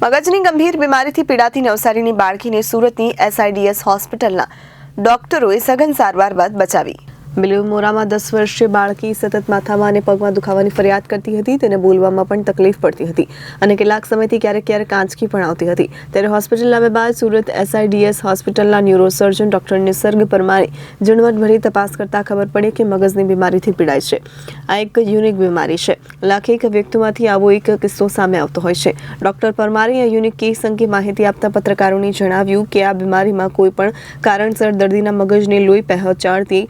મગજની ગંભીર બીમારીથી પીડાતી નવસારીની બાળકીને સુરતની એસઆઈડીએસ હોસ્પિટલના ડોક્ટરોએ સઘન સારવાર બાદ બચાવી. બિલીમોરામાં દસ વર્ષીય બાળકી સતત માથામાં અને પગમાં દુખાવાની ફરિયાદ કરતી હતી. તેને બોલવામાં પણ તકલીફ પડતી હતી અને કેટલાક સમયથી ક્યારેક ક્યારેક કાંચકી પણ આવતી હતી. ત્યારે હોસ્પિટલ લાવ્યા બાદ સુરત એસઆઈડીએસ હોસ્પિટલના ન્યુરોસર્જન ડોક્ટર નિસર્ગ પરમારે ઝીણવટભરી તપાસ કરતાં ખબર પડી કે મગજની બીમારીથી પીડાય છે. આ એક યુનિક બીમારી છે. લાખેક વ્યક્તિમાંથી આવો એક કિસ્સો સામે આવતો હોય છે. ડોક્ટર પરમારે આ યુનિક કેસ અંગે માહિતી આપતા પત્રકારોને જણાવ્યું કે આ બીમારીમાં કોઈ પણ કારણસર દર્દીના મગજને લોહી પહોંચાડતી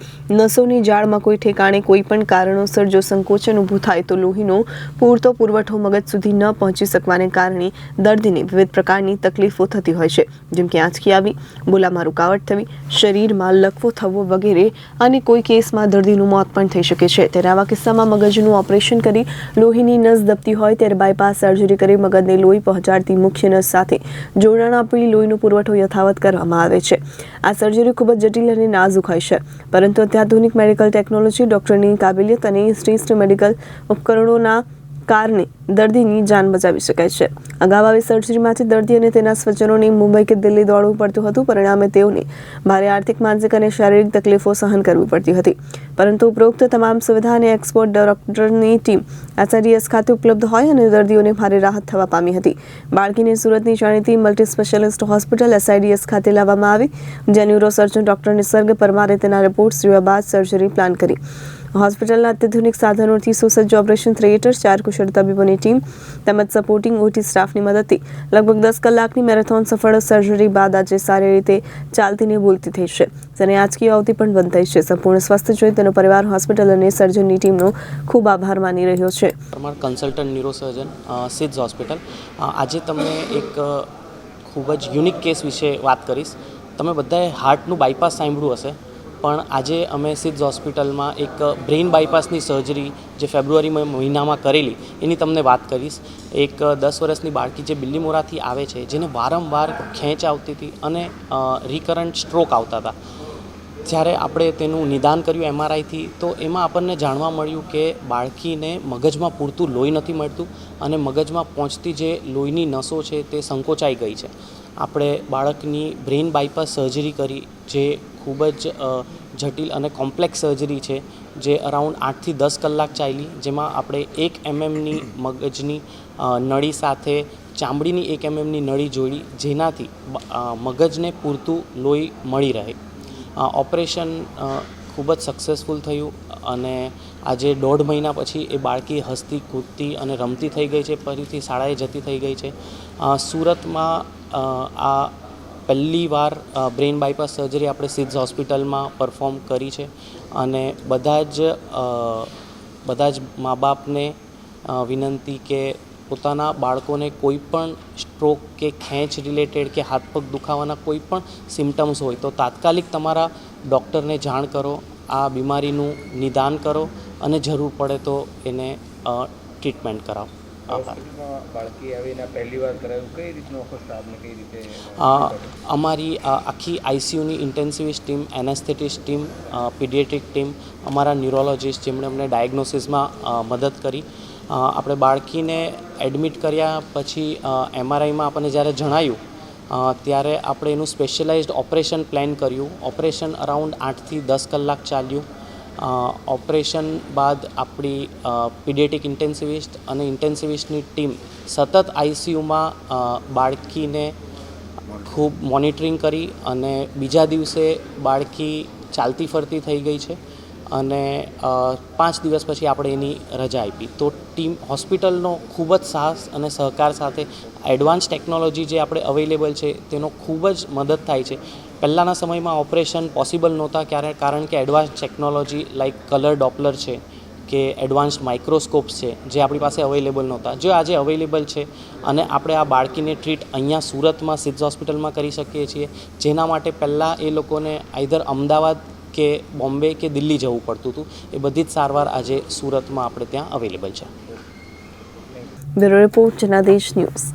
નસોની જાળમાં કોઈ ઠેકાણે કોઈ પણ કારણોસર જો સંકોચન ઊભું થાય તો લોહીનો પૂરતો પુરવઠો મગજ સુધી ન પહોંચી શકવાને કારણે દર્દીને વિવિધ પ્રકારની તકલીફો થતી હોય છે. જેમ કે આંચકી આવી, બોલામાં રૂકાવટ થવી, શરીરમાં લકવો થવો વગેરે અને કોઈ કેસમાં દર્દીનું મોત પણ થઈ શકે છે. ત્યારે આવા કિસ્સામાં મગજનું ઓપરેશન કરી લોહીની નસ દબતી હોય ત્યારે બાયપાસ સર્જરી કરી મગજને લોહી પહોંચાડતી મુખ્ય નસ સાથે જોડાણ આપી લોહીનો પુરવઠો યથાવત કરવામાં આવે છે. આ સર્જરી ખૂબ જ જટિલ અને નાજુક હોય છે. પરંતુ અત્યાધુનિક મેડિકલ ટેકનોલોજી ડૉક્ટરની કાબેલિયત અને શ્રેષ્ઠ મેડિકલ ઉપકરણોના કારણે દર્દીની જાન બચાવી શકાય છે. અગાઉ આવી સર્જરીમાંથી દર્દી અને તેના સ્વજનોને મુંબઈ કે દિલ્હી દોડવું પડતું હતું. પરિણામે તેઓને ભારે આર્થિક, માનસિક અને શારીરિક તકલીફો સહન કરવી પડતી હતી. પરંતુ ઉપરોક્ત તમામ સુવિધા અને એક્સપોર્ટ ડોક્ટરની ટીમ એસઆઈડીએસ ખાતે ઉપલબ્ધ હોય અને દર્દીઓને ભારે રાહત થવા પામી હતી. બાળકીને સુરતની જાણીતી મલ્ટી સ્પેશિયાલિસ્ટ હોસ્પિટલ એસઆઈડીએસ ખાતે લાવવામાં આવી, જ્યાં ન્યુરોસર્જન ડોક્ટર નિસર્ગ પરમારે તેના રિપોર્ટ્સ જોયા બાદ સર્જરી પ્લાન કરી. હોસ્પિટલના અત્યાધુનિક સાધનોથી સુસજ્જ ઓપરેશન થિયેટર, ચાર કુશળ તબીબોની ટીમ, તેમજ સપોર્ટિંગ ઓટી સ્ટાફની મદદથી લગભગ દસ કલાકની મેરેથોન સફળ સર્જરી બાદ આજે સારી રીતે ચાલતી ને બોલતી થઈ છે. જેને આંચકી આવતી પણ બંધ થઈ છે. સંપૂર્ણ સ્વસ્થ જોઈ તેનો પરિવાર હોસ્પિટલ અને સર્જનની ટીમનો ખૂબ આભાર માની રહ્યો છે. કન્સલ્ટન્ટ ન્યુરોસર્જન સિદ્ધ હોસ્પિટલ આજે તમને એક ખૂબ જ યુનિક કેસ વિશે વાત કરીશ. તમે બધાએ હાર્ટનું બાયપાસ સાંભળ્યું હશે. પણ આજે અમે સિદ્ધ હોસ્પિટલમાં એક બ્રેઇન બાયપાસની સર્જરી જે ફેબ્રુઆરી મહિનામાં કરેલી, એની તમને વાત કરીશ. એક દસ વર્ષની બાળકી જે બિલ્લીમોરાથી આવે છે, જેને વારંવાર ખેંચ આવતી હતી અને રિકરન્ટ સ્ટ્રોક આવતા હતા. જ્યારે આપણે તેનું નિદાન કર્યું એમઆરઆઈથી તો એમાં આપણને જાણવા મળ્યું કે બાળકીને મગજમાં પૂરતું લોહી નથી મળતું અને મગજમાં પહોંચતી જે લોહીની નસો છે તે સંકોચાઈ ગઈ છે. આપણે બાળકની બ્રેઇન બાયપાસ સર્જરી કરી, જે ખૂબ જ જટિલ અને કોમ્પ્લેક્સ સર્જરી છે, જે અરાઉન્ડ આઠથી દસ કલાક ચાલી, જેમાં આપણે એક એમએમની મગજની નળી સાથે ચામડીની એક એમએમની નળી જોડી, જેનાથી મગજને પૂરતું લોહી મળી રહે. ઓપરેશન ખૂબ જ સક્સેસફુલ થયું અને આજે દોઢ મહિના પછી એ બાળકી હસતી, કૂદતી અને રમતી થઈ ગઈ છે. ફરીથી શાળાએ જતી થઈ ગઈ છે. સુરતમાં આ પહેલી વાર બ્રેઇન બાયપાસ સર્જરી આપણે સિદ્ધ હોસ્પિટલમાં પરફોર્મ કરી છે અને બધા જ બધા જ મા બાપને વિનંતી કે પોતાના બાળકોને કોઈ પણ સ્ટ્રોક કે ખેંચ રિલેટેડ કે હાથ પગ દુખાવાના કોઈ પણ સિમ્ટમ્સ હોય તો તાત્કાલિક તમારા ડૉક્ટરને જાણ કરો આ બીમારીનું નિદાન કરો અને જરૂર પડે તો એને ટ્રીટમેન્ટ કરાવો. અમારી આખી આઈસીયુની intensivist team anaesthetist team paediatric team અમારા ન્યુરોલોજિસ્ટ જેમણે અમને ડાયગ્નોસિસમાં મદદ કરી. આપણે બાળકીને એડમિટ કર્યા પછી એમઆરઆઈમાં આપણને જ્યારે જણાયું ત્યારે આપણે એનું સ્પેશિયલાઇઝ્ડ ઓપરેશન પ્લાન કર્યું. ઓપરેશન અરાઉન્ડ આઠથી દસ કલાક ચાલ્યું. ઓપરેશન બાદ આપણી પીડિયાટિક ઇન્ટેન્સિવિસ્ટ અને ઇન્ટેન્સિવિસ્ટની ટીમ સતત આઈસીયુમાં બાળકીને ખૂબ મોનિટરિંગ કરી અને બીજા દિવસે બાળકી ચાલતી ફરતી થઈ ગઈ છે. અને પાંચ દિવસ પછી આપણે એની રજા આપી. તો ટીમ હોસ્પિટલનો ખૂબ જ સાહસ અને સહકાર સાથે એડવાન્સ ટેકનોલોજી જે આપણે અવેલેબલ છે તેનો ખૂબ જ મદદ થાય છે. પહેલાંના સમયમાં ઓપરેશન પોસિબલ નહોતા ક્યારે, કારણ કે advance technology like colour Doppler છે કે એડવાન્સ માઇક્રોસ્કોપ્સ છે જે આપણી પાસે અવેલેબલ નહોતા. જે આજે અવેલેબલ છે અને આપણે આ બાળકીને ટ્રીટ અહીંયા સુરતમાં સિદ્ધ હોસ્પિટલમાં કરી શકીએ છીએ. જેના માટે પહેલાં એ લોકોને આઈધર અમદાવાદ કે બોમ્બે કે દિલ્હી જવું પડતું હતું, એ બધી જ સારવાર આજે સુરતમાં આપણે ત્યાં અવેલેબલ છે. Bureau report Janadesh news.